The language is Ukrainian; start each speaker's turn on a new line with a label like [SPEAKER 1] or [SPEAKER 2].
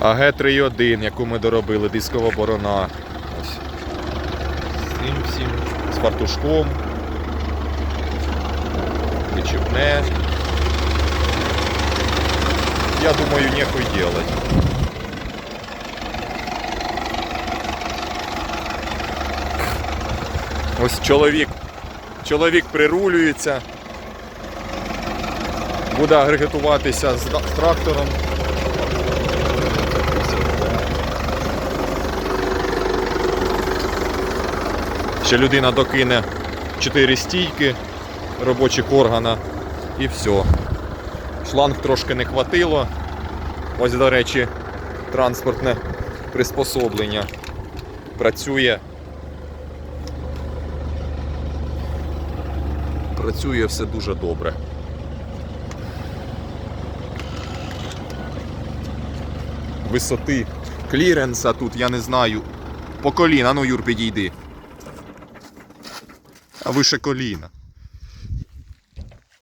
[SPEAKER 1] АГ-3.1, яку ми доробили, дискова борона. Ось. Цим всім, з фартушком. Причепне. Я думаю, нехуй делать. Ось чоловік. Чоловік прирулюється. Буде агрегатуватися з трактором. Ще людина докине 4 стійки робочих органа і все. Шланг трошки не хватило. Ось, до речі, транспортне приспособлення працює. Працює все дуже добре. Висоти кліренса тут, я не знаю. По коліна, ну Юр, підійди. А вище коліна.